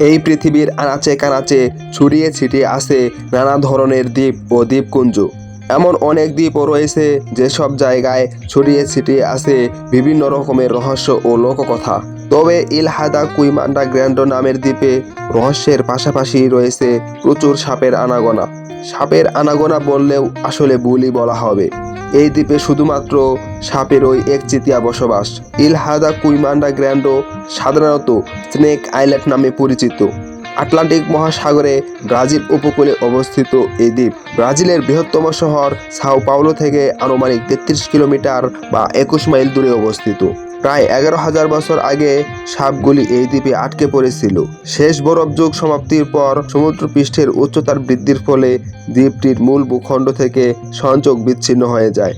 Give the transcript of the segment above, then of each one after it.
এই পৃথিবীর আনাচে কানাচে ছড়িয়ে ছিটিয়ে আছে নানা ধরনের দ্বীপ ও দ্বীপপুঞ্জ। এমন অনেক দ্বীপও রয়েছে যেসব জায়গায় ছড়িয়ে ছিটিয়ে আছে বিভিন্ন রকমের রহস্য ও লোককথা। তবে ইলহাদা কুইমান্ডা গ্র্যান্ডো নামের দ্বীপে রহস্যের পাশাপাশি রয়েছে প্রচুর সাপের আনাগোনা। সাপের আনাগোনা বললেও আসলে ভুলই বলা হবে। এই দ্বীপে শুধুমাত্র সাপেরই একচিতিয়া বসবাস। ইলহাদা কুইমান্ডা গ্র্যান্ডো সাধারণত স্নেক আইল্যান্ড নামে পরিচিত। আটলান্টিক মহাসাগরে ব্রাজিল উপকূলে অবস্থিত এই দ্বীপ। ব্রাজিলের বৃহত্তম শহর সাও পাউলো থেকে আনুমানিক তেত্রিশ কিলোমিটার বা একুশ মাইল দূরে অবস্থিত। প্রায় এগারো হাজার বছর আগে সাপগুলি এই দ্বীপে আটকে পড়েছিল। শেষ বরফ যুগ সমাপ্তির পর সমুদ্র পৃষ্ঠের উচ্চতার বৃদ্ধির ফলে দ্বীপটির মূল ভূখণ্ড থেকে সংযোগ বিচ্ছিন্ন হয়ে যায়।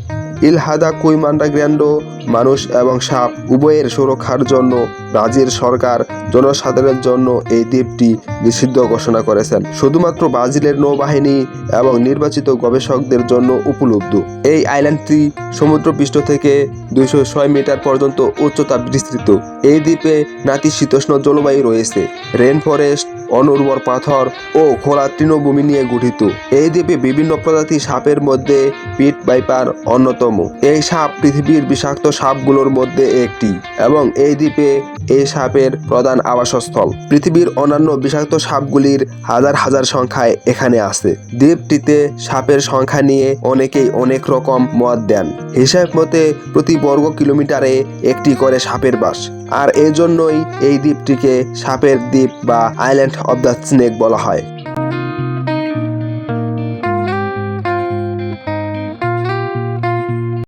ইলহাদা কুইমান্ডা গ্র্যান্ডো মানুষ এবং সাপ উভয়ের সুরক্ষার জন্য ব্রাজিল সরকার জনসাধারণের জন্য এই দ্বীপটি নিষিদ্ধ ঘোষণা করেছেন। শুধুমাত্র ব্রাজিলের নৌবাহিনী এবং নির্বাচিত গবেষকদের জন্য উপলব্ধ। এই আইল্যান্ডটি সমুদ্রপৃষ্ঠ থেকে দুইশো ছয় মিটার পর্যন্ত উচ্চতা বিস্তৃত। এই দ্বীপে নাতিশীতোষ্ণ জলবায়ু রয়েছে। রেন ফরেস্ট অনুর্বর পাথর ও খোলা তৃণভূমি নিয়ে গঠিত। এই দ্বীপে বিভিন্ন প্রজাতির সাপের মধ্যে পিট বাইপার অন্যতম। এই সাপ পৃথিবীর বিষাক্ত সাপগুলোর মধ্যে একটি এবং এই দ্বীপে এই সাপের প্রধান আবাসস্থল। পৃথিবীর অন্যান্য বিষাক্ত সাপগুলির হাজার হাজার সংখ্যায় এখানে আছে। দ্বীপটিতে সাপের সংখ্যা নিয়ে অনেকেই অনেক রকম মত দেন। হিসাব মতে, প্রতি বর্গ কিলোমিটারে একটি করে সাপের বাস। আর এই জন্যই এই দ্বীপটিকে সাপের দ্বীপ বা আইল্যান্ড অব দ্য স্নেক বলা হয়।